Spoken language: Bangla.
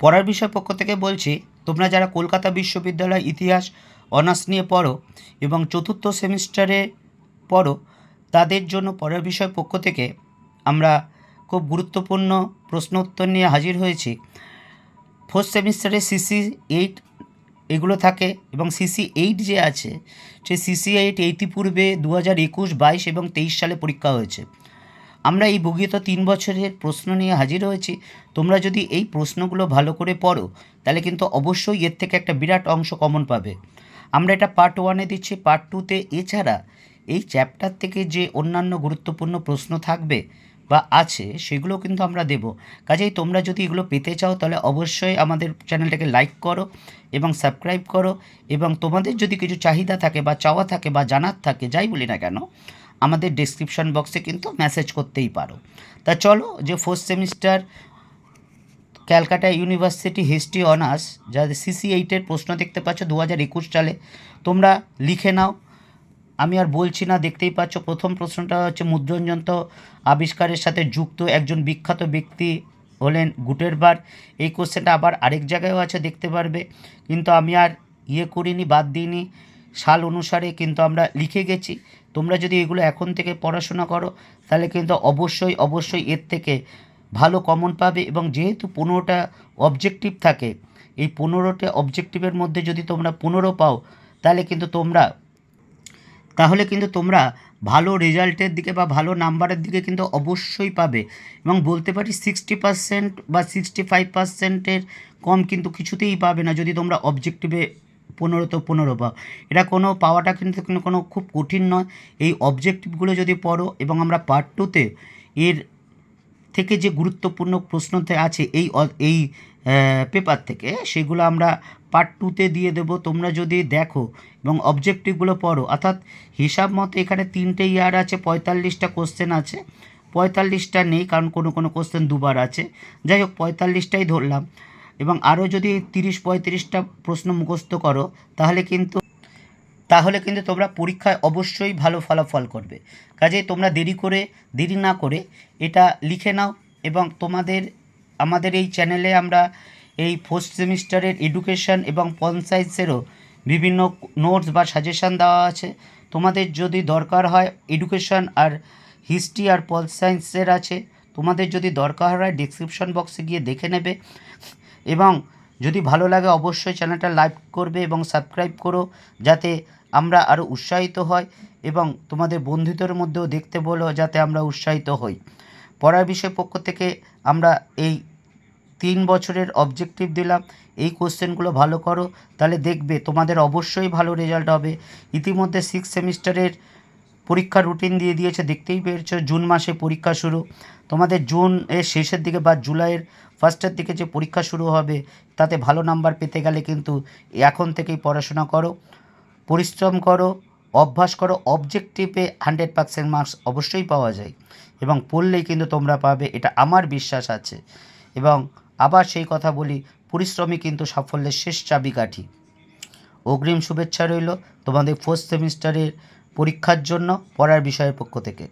পড়ার বিষয় পক্ষ থেকে বলছি, তোমরা যারা কলকাতা বিশ্ববিদ্যালয় ইতিহাস অনার্স নিয়ে পড়ো এবং চতুর্থ সেমিস্টারে পড়ো, তাদের জন্য পড়ার বিষয় পক্ষ থেকে আমরা খুব গুরুত্বপূর্ণ প্রশ্ন উত্তর নিয়ে হাজির হয়েছি। ফোর্থ সেমিস্টারে সিসি এইট এগুলো থাকে এবং সিসি এইট যে আছে, সেই সিসি এইট ইতিপূর্বে দু হাজার একুশ, বাইশ এবং তেইশ সালে পরীক্ষা হয়েছে। আমরা এই বগিত তিন বছরের প্রশ্ন নিয়ে হাজির হয়েছি। তোমরা যদি এই প্রশ্নগুলো ভালো করে পড়ো, তাহলে কিন্তু অবশ্যই এর থেকে একটা বিরাট অংশ কমন পাবে। আমরা এটা পার্ট ওয়ানে দিচ্ছি। পার্ট টুতে এছাড়া এই চ্যাপ্টার থেকে যে অন্যান্য গুরুত্বপূর্ণ প্রশ্ন থাকবে বা আছে, সেগুলো কিন্তু আমরা দেব। কাজেই তোমরা যদি এগুলো পেতে চাও, তাহলে অবশ্যই আমাদের চ্যানেলটাকে লাইক করো এবং সাবস্ক্রাইব করো এবং তোমাদের যদি কিছু চাহিদা থাকে বা চাওয়া থাকে বা জানার থাকে, যাই বলি না কেন আমাদের ডেসক্রিপশন বক্সে কিন্তু মেসেজ করতেই পারো। তা চলো যে fourth semester Calcutta university history honours যাদের সিসি এইটের প্রশ্ন দেখতে পাচ্ছ দু হাজার একুশ সালে, তোমরা লিখে নাও। আমি আর বলছি না, দেখতেই পাচ্ছ প্রথম প্রশ্নটা হচ্ছে মুদ্রণযন্ত্র আবিষ্কারের সাথে যুক্ত একজন বিখ্যাত ব্যক্তি হলেন গুটেরবার। এই কোশ্চেনটা আবার আরেক জায়গায়ও আছে, দেখতে পারবে। কিন্তু আমি আর ইয়ে করিনি, বাদ দিইনি। সাল অনুসারে কিন্তু আমরা লিখে গেছি। তোমরা যদি এগুলো এখন থেকে পড়াশোনা করো, তাহলে কিন্তু অবশ্যই অবশ্যই এর থেকে ভালো কমন পাবে এবং যেহেতু পনেরোটা অবজেক্টিভ থাকে, এই পনেরোটা অবজেক্টিভের মধ্যে যদি তোমরা পনেরো পাও, তাহলে কিন্তু তোমরা, তাহলে কিন্তু তোমরা ভালো রেজাল্টের দিকে বা ভালো নাম্বারের দিকে কিন্তু অবশ্যই পাবে এবং বলতে পারি সিক্সটি পার্সেন্ট বা সিক্সটি ফাইভ পার্সেন্টের কম কিন্তু কিছুতেই পাবে না যদি তোমরা অবজেক্টিভে পনেরো তো পনেরো পাও এটা কোনো পাওয়াটা কিন্তু কোনো খুব কঠিন নয়। এই অবজেক্টিভগুলো যদি পড়ো এবং আমরা পার্ট টুতে এর থেকে যে গুরুত্বপূর্ণ প্রশ্নতে আছে এই এই পেপার থেকে, সেগুলো আমরা পার্ট টুতে দিয়ে দেবো। তোমরা যদি দেখো এবং অবজেক্টিভগুলো পড়ো, অর্থাৎ হিসাব মতো এখানে তিনটে ইয়ার আছে, পঁয়তাল্লিশটা কোশ্চেন আছে। পঁয়তাল্লিশটা নেই, কারণ কোনো কোনো কোশ্চেন দুবার আছে। যাই হোক, পঁয়তাল্লিশটাই ধরলাম। এবং আরও যদি তিরিশ পঁয়ত্রিশটা প্রশ্ন মুখস্থ করো, তাহলে কিন্তু তাহলে কিন্তু তোমরা পরীক্ষায় অবশ্যই ভালো ফলাফল করবে। কাজেই তোমরা দেরি করে, দেরি না করে এটা লিখে নাও এবং তোমাদের, আমাদের এই চ্যানেলে আমরা এই ফোর্থ সেমিস্টারের এডুকেশন এবং পঞ্চায়েতেরও বিভিন্ন নোটস বা সাজেশান দেওয়া আছে। তোমাদের যদি দরকার হয় এডুকেশন আর হিস্ট্রি আর পল সায়েন্সের আছে, তোমাদের যদি দরকার হয় ডিসক্রিপশন বক্সে গিয়ে দেখে নেবে। এবং যদি ভালো লাগে অবশ্যই চ্যানেলটা লাইক করবে এবং সাবস্ক্রাইব করো যাতে আমরা আরও উৎসাহিত হই এবং তোমাদের বন্ধুদের মধ্যেও দেখতে বলো যাতে আমরা উৎসাহিত হই। পড়ার বিষয় পক্ষ থেকে আমরা এই তিন বছরের অবজেক্টিভ দিলাম। এই কোশ্চেনগুলো ভালো করো, তাহলে দেখবে তোমাদের অবশ্যই ভালো রেজাল্ট হবে। ইতিমধ্যে সিক্স সেমিস্টারের পরীক্ষার রুটিন দিয়ে দিয়েছে, দেখতেই পেরেছ জুন মাসে পরীক্ষা শুরু। তোমাদের জুন এর শেষের দিকে বা জুলাইয়ের ফার্স্টের দিকে যে পরীক্ষা শুরু হবে, তাতে ভালো নাম্বার পেতে গেলে কিন্তু এখন থেকেই পড়াশোনা করো, পরিশ্রম করো, অভ্যাস করো অবজেক্টিভে হান্ড্রেড পার্সেন্ট মার্কস অবশ্যই পাওয়া যায়। এবং পড়লেই কিন্তু তোমরা পাবে, এটা আমার বিশ্বাস আছে। এবং আবার সেই কথা বলি, পরিশ্রমই কিন্তু সাফল্যের শেষ চাবিকাঠি। অগ্রিম শুভেচ্ছা রইল, তোমাদের ফোর্থ সেমিস্টারের পরীক্ষার জন্য পড়ার বিষয়ের পক্ষ থেকে।